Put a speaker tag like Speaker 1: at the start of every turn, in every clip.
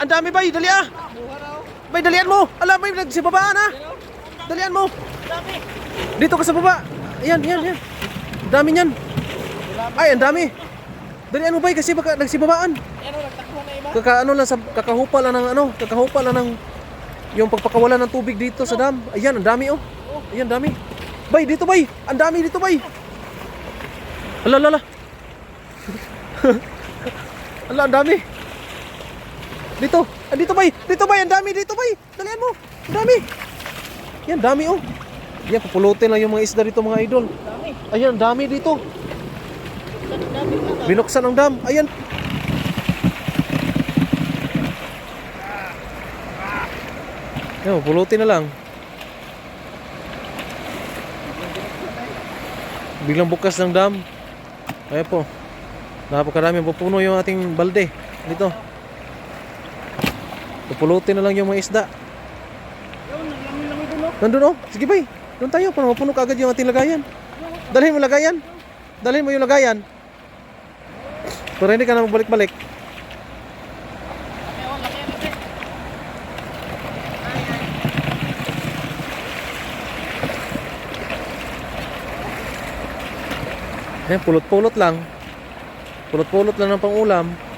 Speaker 1: Ang dami bay, dali ah. Bay, dalian mo. Ala, bay, nagsibabaan ah. Dalian mo. Dito ka sa baba. Ayan, ayan, ayan. Dami niyan. Ay, ang dami. Dalian mo bay kasi baka nagsibabaan. Kaka ano lang sa kakahupa lang ng ano, kakahupa lang ng yung pagpakawala ng tubig dito sa dam. Ayan, ang dami oh. Ayan, dami. Bay, dito bay. Ang dami dito bay. Ala, ala, ala. ala, ang dami. Dito. Ah, dito bay. Dito bay, ang dami dito bay. Dalian mo. Ang dami. Yan, dami oh. Yan, pupulutin lang yung mga isda dito mga idol.
Speaker 2: Dami.
Speaker 1: Ayan, dami dito. Binuksan ang dam. Ayan. Yo, pulutin na lang. Biglang bukas ng dam. Ayan po. Napakaraming pupuno yung ating balde. Dito. Pupulutin na lang yung mga isda.
Speaker 2: Yun, naglangoy-langoy dulo.
Speaker 1: Nandun oh. Sige bay. Doon tayo. Para mapuno ka agad yung ating lagayan. Dalhin mo lagayan. Dalhin mo yung lagayan. Para hindi ka na
Speaker 2: laki.
Speaker 1: Ayan, pulot-pulot lang. Pulot-pulot lang ng pangulam.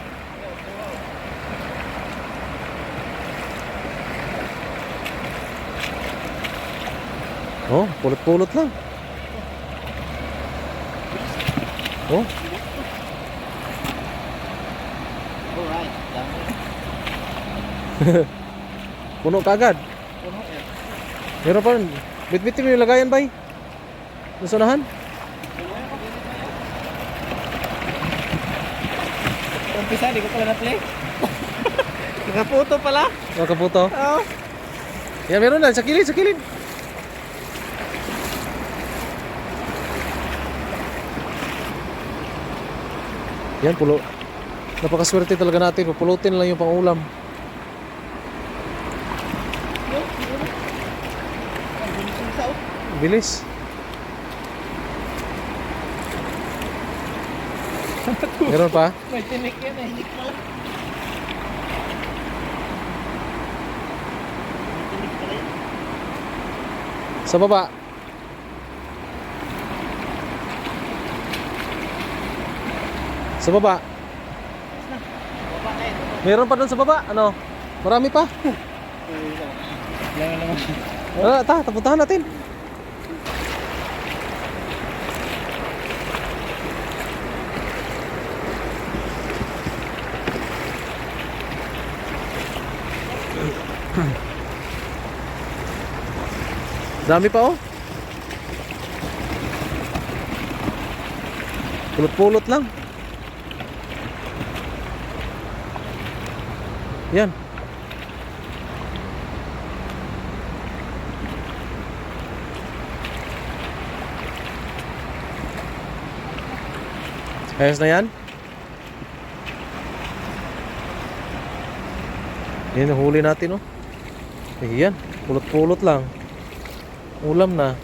Speaker 1: Oh, pulot-pulot lang. Oh,
Speaker 2: Alright, dami.
Speaker 1: puno ka agad.
Speaker 2: Puno eh.
Speaker 1: Meron pa rin. Bit-bitin mo yung lagayan, bay. Nasunahan?
Speaker 2: Umpisa, di ko pala na-play. Nakaputo pala.
Speaker 1: Mga kaputo.
Speaker 2: Oo.
Speaker 1: Yan, meron na. Sa kilid, sa kilid. Yan, pulo. Napakaswerte talaga natin. Pupulutin lang yung pangulam. Bilis. Meron pa?
Speaker 2: May tinik yan eh. Hindi pala. May tinik pala.
Speaker 1: Sa baba. Sa baba. Meron pa doon sa baba. Ano? Marami pa. Ah, ta, tapuntahan natin. Dami pa oh. Pulot-pulot lang. Yan. Ayos na yan? Yan, huli natin, oh. Ayan, pulot-pulot lang. Ulam na.